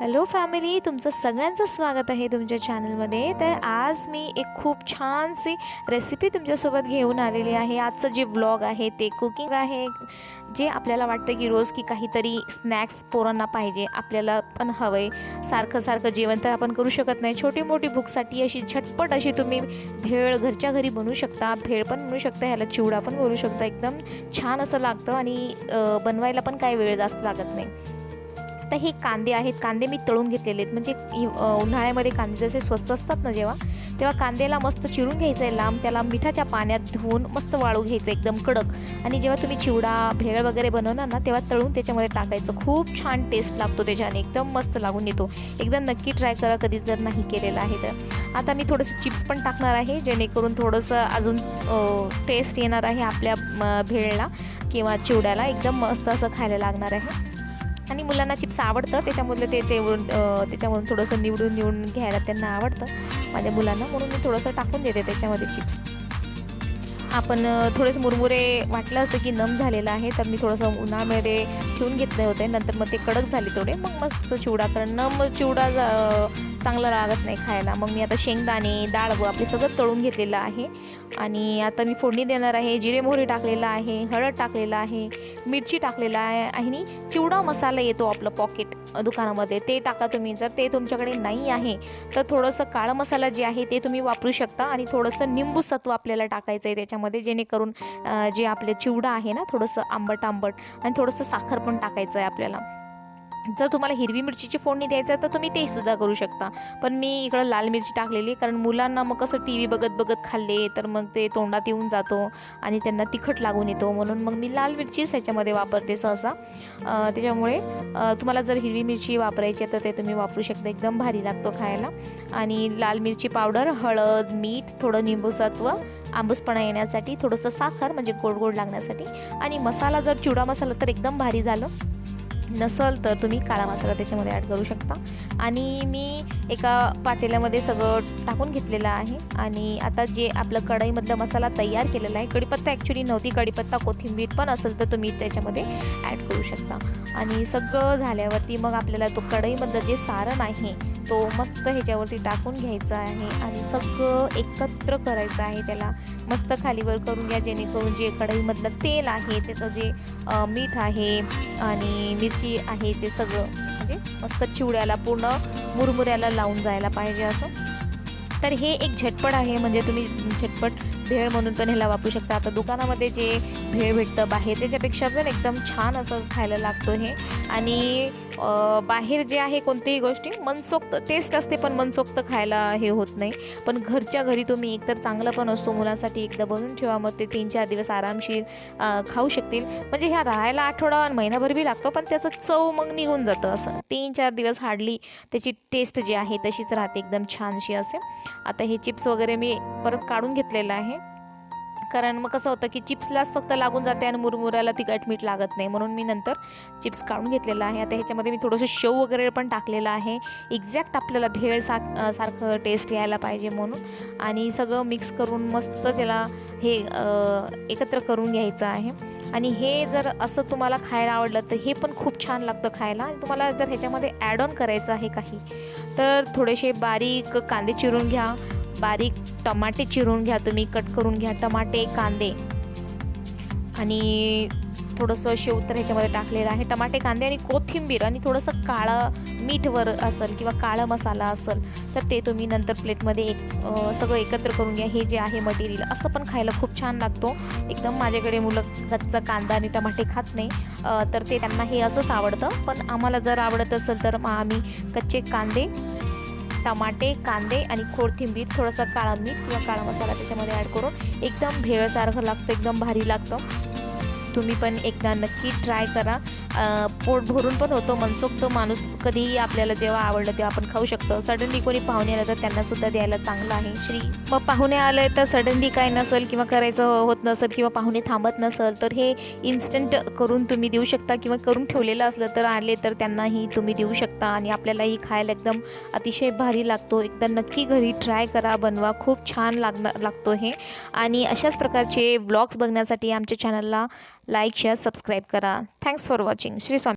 Hello family तुमचं सगळ्यांचं स्वागत आहे तुमच्या चॅनलमध्ये तर आज मी एक खूप छानशी रेसिपी तुमच्यासोबत घेऊन आलेली आहे. आजचं जे व्लॉग आहे ते कुकिंग आहे. जे आपल्याला वाटतं की रोज की काहीतरी स्नॅक्स पोरांना पाहिजे आपल्याला पण हवं आहे सारखं सारखं जेवण तर आपण करू शकत नाही. छोटी मोठी भूकसाठी अशी झटपट अशी तुम्ही भेळ घरच्या घरी बनवू शकता. भेळ पण बनवू शकता ह्याला चिवडा पण बोलू शकता. एकदम छान असं लागतं आणि बनवायला पण काही वेळ जास्त लागत नाही. आता हे कांदे आहेत कांदे मी तळून घेतलेले आहेत. म्हणजे उन्हाळ्यामध्ये कांदे जसे स्वस्त असतात ना जेव्हा तेव्हा कांद्याला मस्त चिरून घ्यायचं आहे लांब त्याला मिठाच्या पाण्यात धुवून मस्त वाळू घ्यायचं एकदम कडक. आणि जेव्हा तुम्ही चिवडा भेळ वगैरे बनवणार ना तेव्हा तळून त्याच्यामध्ये टाकायचं. खूप छान टेस्ट लागतो त्याच्याने. एकदम मस्त लागून येतो. एकदम नक्की ट्राय करा कधी जर नाही केलेलं आहे तर. आता मी थोडंसं चिप्स पण टाकणार आहे जेणेकरून थोडंसं अजून टेस्ट येणार आहे आपल्या म, भेळला किंवा चिवड्याला. एकदम मस्त असं खायला लागणार आहे. आणि मुलांना चिप्स आवडतं. त्याच्यामधलं ते तेवढून त्याच्यामधून थोडंसं निवडून निवडून घ्यायला त्यांना आवडतं. माझ्या मुलांना म्हणून मी थोडंसं टाकून देते त्याच्यामध्ये चिप्स. आपण थोडेसे मुरमुरे वाटलं असं की नम झालेलं आहे तर मी थोडंसं उन्हाळ्यामध्ये ठेवून घेतले होते. नंतर मग ते कडक झाले थोडे मग मस्त चिवडा कारण नम चिवडा चांगलं लागत नाही खायला. मग मी आता शेंगदाणे डाळ व आपले सगळं तळून घेतलेलं आहे. आणि आता मी फोडणी देणार आहे जिरे मोहरी टाकलेलं आहे हळद टाकलेलं आहे मिरची टाकलेलं आहे आणि चिवडा मसाला येतो आपलं पॉकेट दुकानामध्ये. ते टाका तुम्ही. जर ते तुमच्याकडे नाही आहे तर थोडंसं काळं मसाला जे आहे ते तुम्ही वापरू शकता आणि थोडंसं निंबू सत्व आपल्याला टाकायचं आहे त्याच्यामध्ये जेणेकरून जे आपले चिवडा आहे ना थोडंसं आंबट आंबट आणि थोडंसं साखर पण टाकायचं आहे आपल्याला. जर तुम्हाला हिरवी मिरचीची फोडणी द्यायचं आहे तर तुम्ही ते सुद्धा करू शकता. पण मी इकडं लाल मिरची टाकलेली कारण मुलांना मग कसं टी व्ही बघत बघत खाल्ले तर मग ते तोंडात येऊन जातो आणि त्यांना तिखट लागून येतो. म्हणून मग मी लाल मिरचीच ह्याच्यामध्ये वापरते सहसा. त्याच्यामुळे तुम्हाला जर हिरवी मिरची वापरायची आहे तर ते तुम्ही वापरू शकता. एकदम भारी लागतो खायला. आणि लाल मिरची पावडर हळद मीठ थोडं निंबूसत्व आंबूसपणा येण्यासाठी थोडंसं साखर म्हणजे गोड गोड लागण्यासाठी. आणि मसाला जर चिवडा मसाला तर एकदम भारी झालं. नसल तर तुम्ही काळा मसाला त्याच्यामध्ये ॲड करू शकता. आणि मी एका पातेल्यामध्ये सगळं टाकून घेतलेलं आहे. आणि आता जे आपलं कढईमधला मसाला तयार केलेला आहे कढीपत्ता ॲक्च्युली नव्हती. कढीपत्ता कोथिंबीर पण असेल तर तुम्ही त्याच्यामध्ये ॲड करू शकता. आणि सगळं झाल्यावरती मग आपल्याला तो कढईमधलं जे सारण आहे तो मस्त ह्याच्यावरती टाकून घ्यायचा आहे आणि सगळं एकत्र करायचं आहे त्याला. मस्त खालीवर करून घ्या जेणेकरून जे कढईमधलं तेल आहे त्याचं जे मीठ आहे आणि मिरची आहे ते सगळं म्हणजे मस्त चिवड्याला पूर्ण मुरमुऱ्याला लावून जायला पाहिजे असं. तर हे एक झटपट आहे म्हणजे तुम्ही झटपट भेळ म्हणून पण ह्याला वापरू शकता. आता दुकानामध्ये जे भेळ भेटतं बाहेर त्याच्यापेक्षा पण एकदम छान असं खायला लागतो हे. आणि बाहेर जे आहे कोणतीही गोष्टी मनसोक्त टेस्ट असते पण मनसोक्त खायला हे होत नाही. पण घरच्या घरी तुम्ही एकतर चांगलं पण असतो मुलांसाठी एकदा बनवून ठेवा मग ते तीन चार दिवस आरामशीर खाऊ शकतील. म्हणजे ह्या राहायला आठवडा आणि महिनाभर बी लागतो पण त्याचं चव मग निघून जातं असं. तीन चार दिवस हार्डली त्याची टेस्ट जी आहे तशीच राहते एकदम छानशी असे. आता हे चिप्स वगैरे मी परत काढून घेतलेलं आहे. कारण मग कसं होतं की चिप्सलाच फक्त लागून जाते आणि मुरमुऱ्याला तिखट मीठ लागत नाही. म्हणून मी नंतर चिप्स काढून घेतलेलं आहे. आता ह्याच्यामध्ये मी थोडंसं शेव वगैरे पण टाकलेलं आहे. एक्झॅक्ट आपल्याला भेळ सा सारखं टेस्ट यायला पाहिजे म्हणून. आणि सगळं मिक्स करून मस्त त्याला हे एकत्र करून घ्यायचं आहे. आणि हे जर असं तुम्हाला खायला आवडलं तर हे पण खूप छान लागतं खायला. आणि तुम्हाला जर ह्याच्यामध्ये ॲड ऑन करायचं आहे काही तर थोडेसे बारीक कांदे चिरून घ्या. बारीक टमाटे चिरून घ्या तुम्ही कट करून घ्या टमाटे कांदे. आणि थोडंसं शेव तर ह्याच्यामध्ये टाकलेलं आहे. टमाटे कांदे आणि कोथिंबीर आणि थोडंसं काळं मीठवर असेल किंवा काळं मसाला असेल तर ते तुम्ही नंतर प्लेटमध्ये एक सगळं एकत्र करून घ्या. हे जे आहे मटेरियल असं पण खायला खूप छान लागतो. एकदम माझ्याकडे मुलं कच्चा कांदा आणि टमाटे खात नाही. तर ते त्यांना हे असंच आवडतं. पण आम्हाला जर आवडत असेल तर मग आम्ही कच्चे कांदे टमाटे कांदे आणि कोथिंबीर थोडंसं काळा मीठ किंवा काळा मसाला त्याच्यामध्ये ॲड करून एकदम भेळसारखं लागतं एकदम भारी लागतं. तुम्ही पण एकदा नक्की ट्राय करा. पोट भरून पण होतो मनसोक्त माणूस कधीही आपल्याला जेव्हा आवडलं तेव्हा आपण खाऊ शकतो. सडनली कोणी पाहुणे आलं तर त्यांना सुद्धा द्यायला चांगलं आहे. श्री मग पाहुणे आले तर सडनली काय नसेल किंवा करायचं होत नसेल किंवा पाहुणे थांबत नसेल तर हे इन्स्टंट करून तुम्ही देऊ शकता किंवा करून ठेवलेलं असलं तर आले तर त्यांनाही तुम्ही देऊ शकता आणि आपल्यालाही खायला एकदम अतिशय भारी लागतो. एकदा नक्की घरी ट्राय करा बनवा. खूप छान लागणार लागतो हे. आणि अशाच प्रकारचे ब्लॉग्स बघण्यासाठी आमच्या चॅनलला लाईक शेअर सबस्क्राईब करा. Thanks for watching Shri Swami